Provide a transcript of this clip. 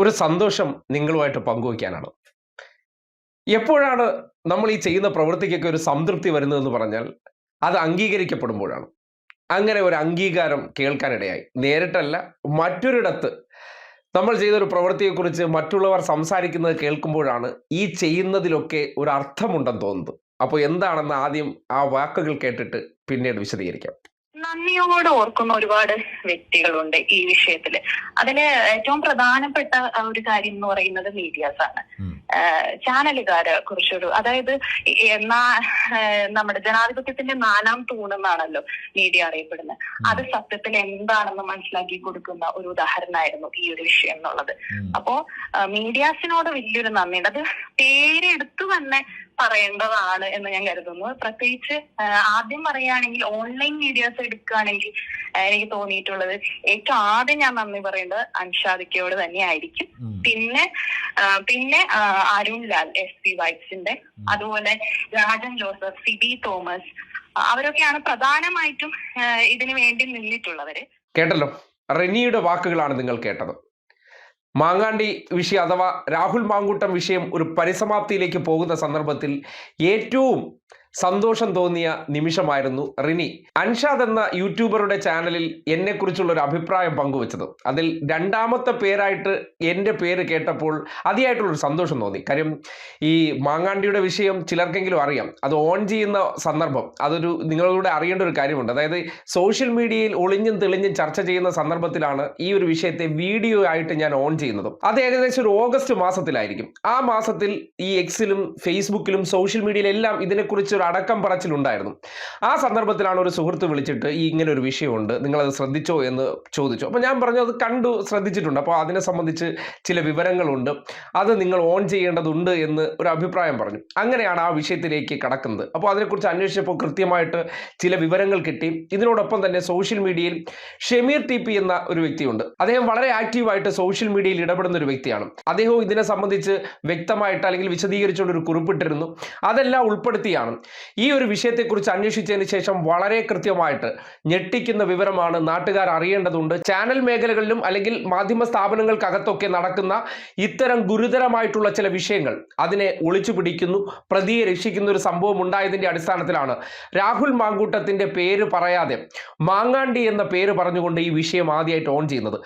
ഒരു സന്തോഷം നിങ്ങളുമായിട്ട് പങ്കുവയ്ക്കാനാണ്. എപ്പോഴാണ് നമ്മൾ ഈ ചെയ്യുന്ന പ്രവൃത്തിക്കൊക്കെ ഒരു സംതൃപ്തി വരുന്നതെന്ന് പറഞ്ഞാൽ അത് അംഗീകരിക്കപ്പെടുമ്പോഴാണ്. അങ്ങനെ ഒരു അംഗീകാരം കേൾക്കാനിടയായി. നേരിട്ടല്ല മറ്റൊരിടത്ത് നമ്മൾ ചെയ്തൊരു പ്രവൃത്തിയെക്കുറിച്ച് മറ്റുള്ളവർ സംസാരിക്കുന്നത് കേൾക്കുമ്പോഴാണ് ഈ ചെയ്യുന്നതിലൊക്കെ ഒരു അർത്ഥമുണ്ടെന്ന് തോന്നുന്നത്. അപ്പോൾ എന്താണെന്ന് ആദ്യം ആ വാക്കുകൾ കേട്ടിട്ട് പിന്നീട് വിശദീകരിക്കാം. നന്ദിയോട് ഓർക്കുന്ന ഒരുപാട് വ്യക്തികളുണ്ട് ഈ വിഷയത്തിൽ. അതിൽ ഏറ്റവും പ്രധാനപ്പെട്ട ഒരു കാര്യം എന്ന് പറയുന്നത് മീഡിയാസ് ആണ്. ചാനലുകാരെ കുറിച്ചൊരു അതായത് എന്നാ നമ്മുടെ ജനാധിപത്യത്തിന്റെ നാലാം തൂണെന്നാണല്ലോ മീഡിയ അറിയപ്പെടുന്നത്. അത് സത്യത്തിൽ എന്താണെന്ന് മനസ്സിലാക്കി കൊടുക്കുന്ന ഒരു ഉദാഹരണമായിരുന്നു ഈ ഒരു വിഷയം എന്നുള്ളത്. അപ്പോ മീഡിയാസിനോട് വലിയൊരു നന്ദിയുണ്ട് അത് പേരെടുത്തു തന്നെ പറയേണ്ടതാണ് എന്ന് ഞാൻ കരുതുന്നു. പ്രത്യേകിച്ച് ആദ്യം പറയുകയാണെങ്കിൽ ഓൺലൈൻ മീഡിയാസ് എടുക്കുകയാണെങ്കിൽ എനിക്ക് തോന്നിയിട്ടുള്ളത് ഏറ്റവും ആദ്യം ഞാൻ നന്ദി പറയേണ്ടത് അൻഷാദിക്കയോട് തന്നെയായിരിക്കും. ആയിരിക്കും പിന്നെ പിന്നെ അരുൺ ലാൽ എസ് പി വൈറ്റ്സിന്റെ അതുപോലെ രാജൻ ജോസഫ് സിബി തോമസ് അവരൊക്കെയാണ് പ്രധാനമായിട്ടും ഇതിനു വേണ്ടി നിന്നിട്ടുള്ളവര്. കേട്ടല്ലോ? റെനിയുടെ വാക്കുകളാണ് നിങ്ങൾ കേട്ടത്. മാങ്ങാണ്ടി വിഷയം അഥവാ രാഹുൽ മാങ്കൂട്ടം വിഷയം ഒരു പരിസമാപ്തിയിലേക്ക് പോകുന്ന സന്ദർഭത്തിൽ ഏറ്റവും സന്തോഷം തോന്നിയ നിമിഷമായിരുന്നു റിനി. അൻഷാദ് എന്ന യൂട്യൂബറുടെ ചാനലിൽ എന്നെക്കുറിച്ചുള്ള ഒരു അഭിപ്രായം പങ്കുവച്ചത്. അതിൽ രണ്ടാമത്തെ പേരായിട്ട് എന്റെ പേര് കേട്ടപ്പോൾ അതിയായിട്ടുള്ളൊരു സന്തോഷം തോന്നി. കാര്യം ഈ മാങ്ങാണ്ടിയുടെ വിഷയം ചിലർക്കെങ്കിലും അറിയാം. അത് ഓൺ ചെയ്യുന്ന സന്ദർഭം. അതൊരു നിങ്ങളോട് അറിയേണ്ട ഒരു കാര്യമുണ്ട്. അതായത് സോഷ്യൽ മീഡിയയിൽ ഒളിഞ്ഞും തെളിഞ്ഞും ചർച്ച ചെയ്യുന്ന സന്ദർഭത്തിലാണ് ഈ ഒരു വിഷയത്തെ വീഡിയോ ആയിട്ട് ഞാൻ ഓൺ ചെയ്യുന്നത്. അത് ഏകദേശം ഒരു ഓഗസ്റ്റ് മാസത്തിലായിരിക്കും. ആ മാസത്തിൽ ഈ എക്സിലും ഫേസ്ബുക്കിലും സോഷ്യൽ മീഡിയയിലെല്ലാം ഇതിനെക്കുറിച്ച് ഒരു അടക്കം പറച്ചിലുണ്ടായിരുന്നു ആ സന്ദർഭത്തിലാണ് ഒരു സുഹൃത്ത് വിളിച്ചിട്ട് ഈ ഇങ്ങനെ ഒരു വിഷയമുണ്ട് നിങ്ങളത് ശ്രദ്ധിച്ചോ എന്ന് ചോദിച്ചു. അപ്പോൾ ഞാൻ പറഞ്ഞു അത് കണ്ടു ശ്രദ്ധിച്ചിട്ടുണ്ട്. അപ്പോൾ അതിനെ സംബന്ധിച്ച് ചില വിവരങ്ങളുണ്ട്. അത് നിങ്ങൾ ഓൺ ചെയ്യേണ്ടതുണ്ട് എന്ന് ഒരു അഭിപ്രായം പറഞ്ഞു. അങ്ങനെയാണ് ആ വിഷയത്തിലേക്ക് കടക്കുന്നത്. അപ്പോൾ അതിനെക്കുറിച്ച് അന്വേഷിച്ചപ്പോൾ കൃത്യമായിട്ട് ചില വിവരങ്ങൾ കിട്ടി. ഇതിനോടൊപ്പം തന്നെ സോഷ്യൽ മീഡിയയിൽ ഷെമീർ ടി പി എന്ന ഒരു വ്യക്തിയുണ്ട്. അദ്ദേഹം വളരെ ആക്റ്റീവായിട്ട് സോഷ്യൽ മീഡിയയിൽ ഇടപെടുന്ന ഒരു വ്യക്തിയാണ്. അദ്ദേഹവും ഇതിനെ സംബന്ധിച്ച് വ്യക്തമായിട്ട് അല്ലെങ്കിൽ വിശദീകരിച്ചുകൊണ്ട് ഒരു കുറിപ്പിട്ടിരുന്നു. അതെല്ലാം ഉൾപ്പെടുത്തിയാണ്. ഈ ഒരു വിഷയത്തെക്കുറിച്ച് അന്വേഷിച്ചതിന് ശേഷം വളരെ കൃത്യമായിട്ട് ഞെട്ടിക്കുന്ന വിവരമാണ് നാട്ടുകാർ അറിയേണ്ടതുണ്ട്. ചാനൽ മേഖലകളിലും അല്ലെങ്കിൽ മാധ്യമ സ്ഥാപനങ്ങൾക്കകത്തൊക്കെ നടക്കുന്ന ഇത്തരം ഗുരുതരമായിട്ടുള്ള ചില വിഷയങ്ങൾ അതിനെ ഒളിച്ചു പിടിക്കുന്നു പ്രതിയെ രക്ഷിക്കുന്ന ഒരു സംഭവം ഉണ്ടായതിന്റെ അടിസ്ഥാനത്തിലാണ്. രാഹുൽ മാങ്കൂട്ടത്തിന്റെ പേര് പറയാതെ മാങ്ങാണ്ടി എന്ന പേര് പറഞ്ഞുകൊണ്ട് ഈ വിഷയം ആദ്യമായിട്ട് ഓൺ ചെയ്യുന്നത്.